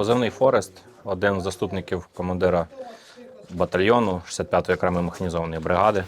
Позивний Форест, один з заступників командира батальйону 65-ї окремої механізованої бригади.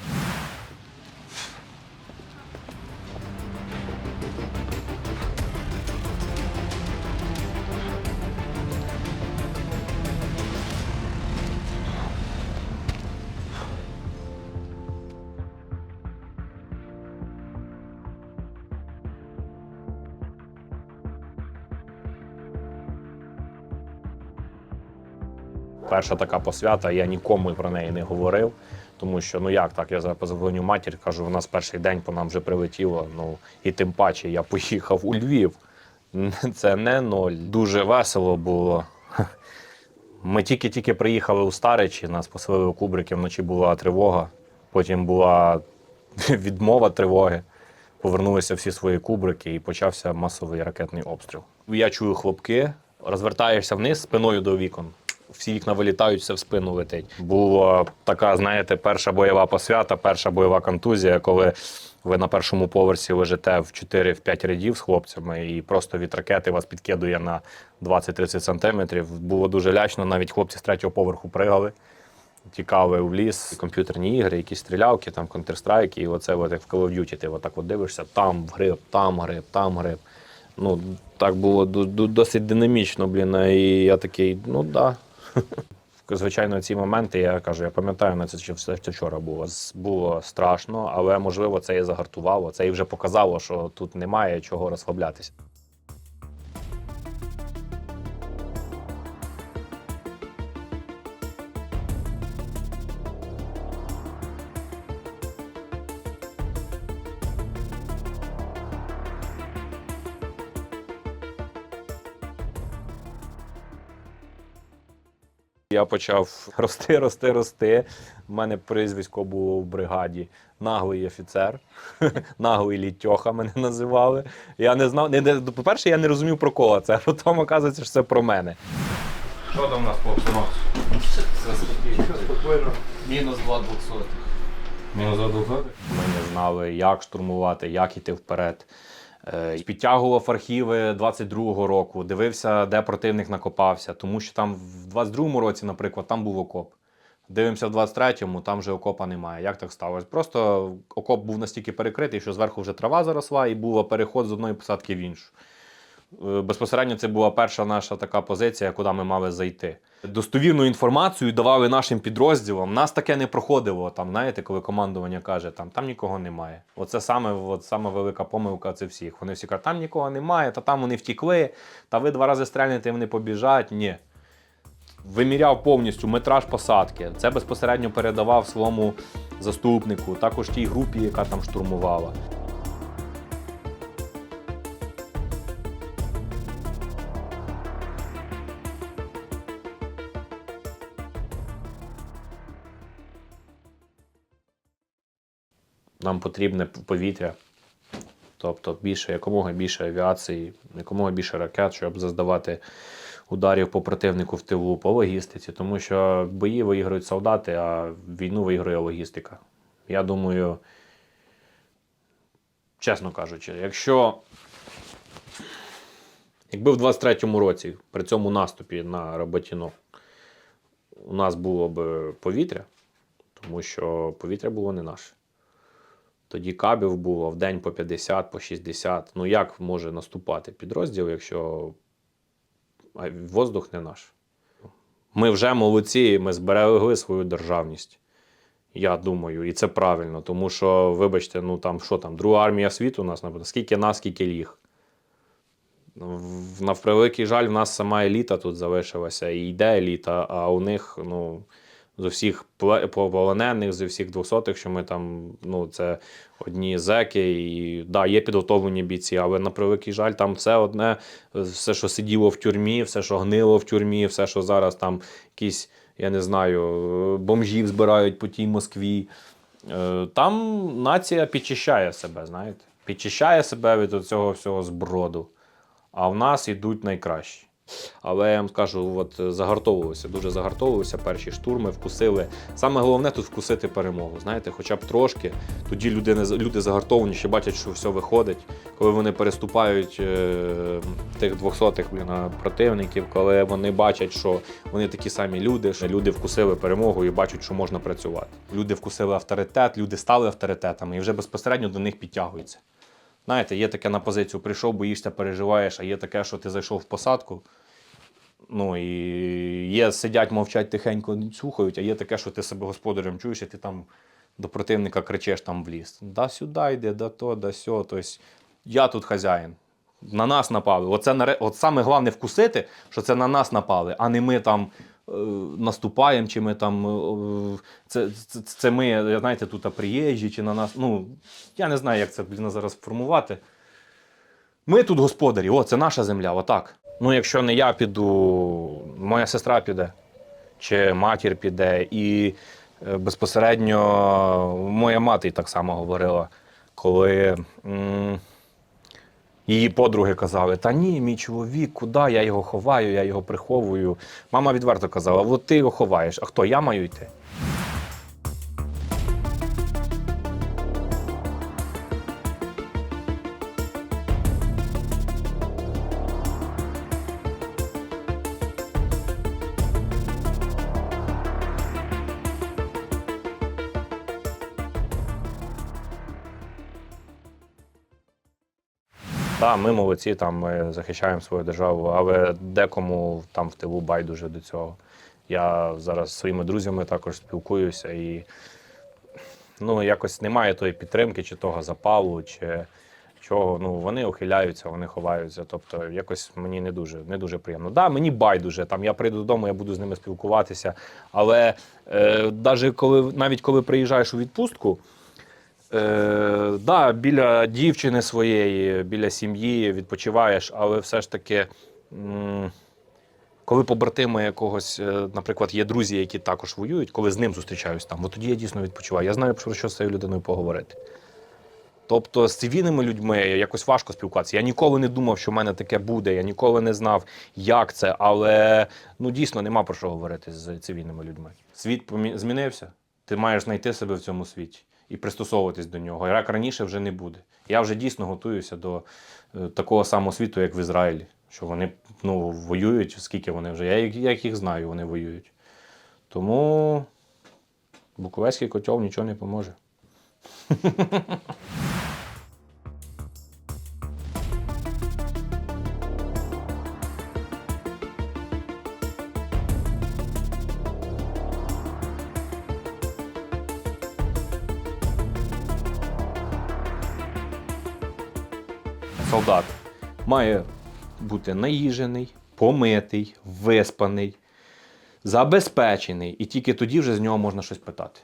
Перша така посвята, я нікому про неї не говорив. Тому що ну як так, я зараз позвоню матір, кажу, у нас перший день по нам вже прилетіло. Ну і тим паче я поїхав у Львів. Це не ноль. Дуже весело було. Ми тільки-тільки приїхали у Старичі, нас поселили у Кубрики, вночі була тривога, потім була відмова тривоги. Повернулися всі свої кубрики і почався масовий ракетний обстріл. Я чую хлопки, розвертаєшся вниз спиною до вікон. Всі вікна вилітають, все в спину летить. Була така, знаєте, перша бойова посвята, перша бойова контузія, коли ви на першому поверсі лежите в 4-5 рядів з хлопцями, і просто від ракети вас підкидує на 20-30 сантиметрів. Було дуже лячно, навіть хлопці з третього поверху пригали. Тікали в ліс, комп'ютерні ігри, якісь стрілялки, там Counter-Strike, і оце от, як в Call of Duty, ти отак от дивишся, там гриб, там гриб, там гриб. Ну, так було досить динамічно, блін. І я такий, ну да. Звичайно, ці моменти, я кажу, я пам'ятаю на це що все вчора було. Було страшно, але можливо це і загартувало. Це і вже показало, що тут немає чого розслаблятися. Я почав рости, рости, рости. У мене прізвисько було в бригаді наглий офіцер, наглий літьоха мене називали. Я не знав, не, не- по-перше, я не розумів про кого це, а потім оказується, що це про мене. Що там у нас по обстановці? Спокійно. Мінус 2 200. Мінус Ми не знали, як штурмувати, як йти вперед. Е, Підтягував архіви 22-го року, дивився, де противник накопався, тому що там в 22-му році, наприклад, там був окоп. Дивимося в 23-му, там вже окопа немає. Як так сталося? Просто окоп був настільки перекритий, що зверху вже трава заросла, і був переход з одної посадки в іншу. Е, Безпосередньо це була перша наша така позиція, куди ми мали зайти. Достовірну інформацію давали нашим підрозділам. Нас таке не проходило. Там, знаєте, коли командування каже, там, там нікого немає. Оце саме, от, саме велика помилка це всіх. Вони всі кажуть, там нікого немає, та там вони втікли, та ви два рази стрельнете, вони побіжать. Ні. Виміряв повністю метраж посадки. Це безпосередньо передавав своєму заступнику, також тій групі, яка там штурмувала. Нам потрібне повітря, тобто більше, якомога більше авіації, якомога більше ракет, щоб заздавати ударів по противнику в тилу, по логістиці, тому що бої виіграють солдати, а війну виіграє логістика. Я думаю, чесно кажучи, якщо якби в 23-му році при цьому наступі на Роботіно у нас було б повітря, тому що повітря було не наше. Тоді кабів було в день по 50, по 60. Ну як може наступати підрозділ, якщо воздух не наш? Ми вже молодці, ми зберегли свою державність. Я думаю, і це правильно, тому що, вибачте, ну там що там, друга армія світу у нас, скільки нас, скільки ліг. На превеликий жаль, в нас сама еліта тут залишилася, і йде еліта, а у них, ну, з усіх полонених, з усіх двохсотих, що ми там, ну, це одні зеки, і да, є підготовлені бійці, але на превеликий жаль, там все одне, все, що сиділо в тюрмі, все, що гнило в тюрмі, все, що зараз там якісь, я не знаю, бомжів збирають по тій Москві. Е, Там нація підчищає себе, знаєте, підчищає себе від цього всього зброду. А в нас ідуть найкращі. Але я вам скажу, от е, загартовувався, дуже загартовувався. Перші штурми вкусили. Саме головне тут вкусити перемогу. Знаєте, хоча б трошки. Тоді люди, не, люди загартовані, ще бачать, що все виходить. Коли вони переступають е, тих двохсотих противників, коли вони бачать, що вони такі самі люди, що люди вкусили перемогу і бачать, що можна працювати. Люди вкусили авторитет, люди стали авторитетами і вже безпосередньо до них підтягуються. Знаєте, є таке на позицію прийшов, боїшся, переживаєш, а є таке, що ти зайшов в посадку. Ну і є, сидять, мовчать тихенько, слухають, а є таке, що ти себе господарем чуєш, і ти там до противника кричиш там в ліс. Да сюди йде, да то, да сьо. Тобто я тут хазяїн. На нас напали. Оце наре- от саме головне вкусити, що це на нас напали, а не ми там е, наступаємо, чи ми там. е, це, це, це ми, знаєте, тут приїжджі, чи на нас. Ну, я не знаю, як це блін, зараз формувати. Ми тут господарі, о, це наша земля, отак. Ну, якщо не я піду, моя сестра піде, чи матір піде, і е, безпосередньо моя мати так само говорила, коли м, її подруги казали: Та ні, мій чоловік, куди я його ховаю, я його приховую. Мама відверто казала: от ти його ховаєш, а хто я маю йти? Так, ми молодці, там ми захищаємо свою державу, але декому там в тилу байдуже до цього. Я зараз зі своїми друзями також спілкуюся і ну, якось немає тої підтримки, чи того запалу, чи чого. Ну, вони ухиляються, вони ховаються. Тобто, якось мені не дуже, не дуже приємно. Да, мені байдуже. Там я прийду додому, я буду з ними спілкуватися. Але е, навіть коли, навіть коли приїжджаєш у відпустку, Е, да, біля дівчини своєї, біля сім'ї відпочиваєш, але все ж таки, коли побратими якогось, е, наприклад, є друзі, які також воюють, коли з ним зустрічаюсь там, от тоді я дійсно відпочиваю. Я знаю, про що з цією людиною поговорити. Тобто з цивільними людьми якось важко спілкуватися. Я ніколи не думав, що в мене таке буде. Я ніколи не знав, як це, але ну дійсно нема про що говорити з цивільними людьми. Світ змінився. Ти маєш знайти себе в цьому світі і пристосовуватись до нього. Як раніше вже не буде. Я вже дійсно готуюся до е, такого самого світу, як в Ізраїлі. Що вони ну, воюють, скільки вони вже. Я, їх- я їх знаю, вони воюють. Тому Буковецький котел нічого не поможе. солдат має бути наїжений, помитий, виспаний, забезпечений, і тільки тоді вже з нього можна щось питати.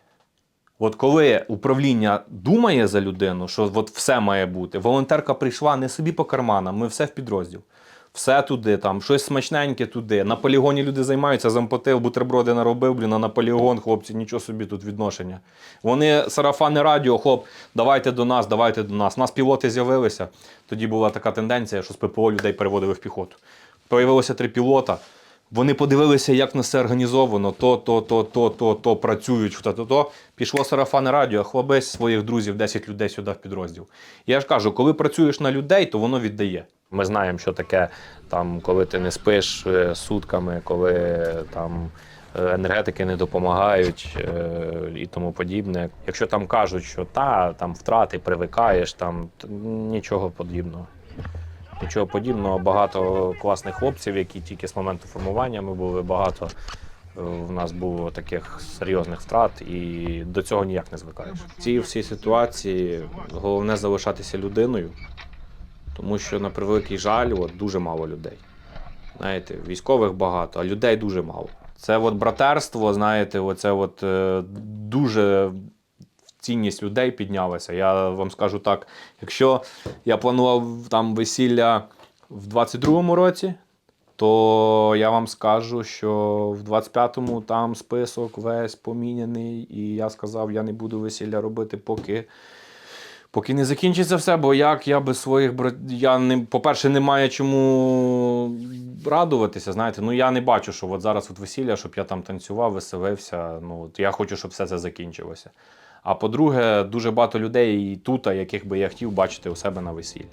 От коли управління думає за людину, що от все має бути, волонтерка прийшла не собі по карманам, ми все в підрозділ. Все туди, там, щось смачненьке туди. На полігоні люди займаються, зампотив, бутерброди наробив, блін, а на полігон, хлопці, нічого собі тут відношення. Вони сарафани радіо, хлоп, давайте до нас, давайте до нас. Нас пілоти з'явилися. Тоді була така тенденція, що з ППО людей переводили в піхоту. Появилося три пілота. Вони подивилися, як в нас все організовано, то, то, то, то, то, то працюють, то, то, то. Пішло сарафане радіо, хлопець своїх друзів, 10 людей сюди в підрозділ. Я ж кажу, коли працюєш на людей, то воно віддає. Ми знаємо, що таке, там, коли ти не спиш е, сутками, коли там е, енергетики не допомагають е, і тому подібне. Якщо там кажуть, що та там втрати привикаєш, там нічого подібного. Нічого подібного, багато класних хлопців, які тільки з моменту формування ми були, багато е, в нас було таких серйозних втрат, і до цього ніяк не звикаєш. В цій всій ситуації головне залишатися людиною, тому що на превеликий жаль, от, дуже мало людей. Знаєте, військових багато, а людей дуже мало. Це от братерство, знаєте, оце от е, дуже цінність людей піднялася. Я вам скажу так: якщо я планував там весілля в 22-му році, то я вам скажу, що в 25-му там список весь поміняний, і я сказав, я не буду весілля робити, поки. Поки не закінчиться все, бо як я без своїх братів. я не по-перше, не маю чому радуватися. Знаєте, ну я не бачу, що от зараз от весілля, щоб я там танцював, веселився. Ну от я хочу, щоб все це закінчилося. А по-друге, дуже багато людей і тут, яких би я хотів бачити у себе на весіллі.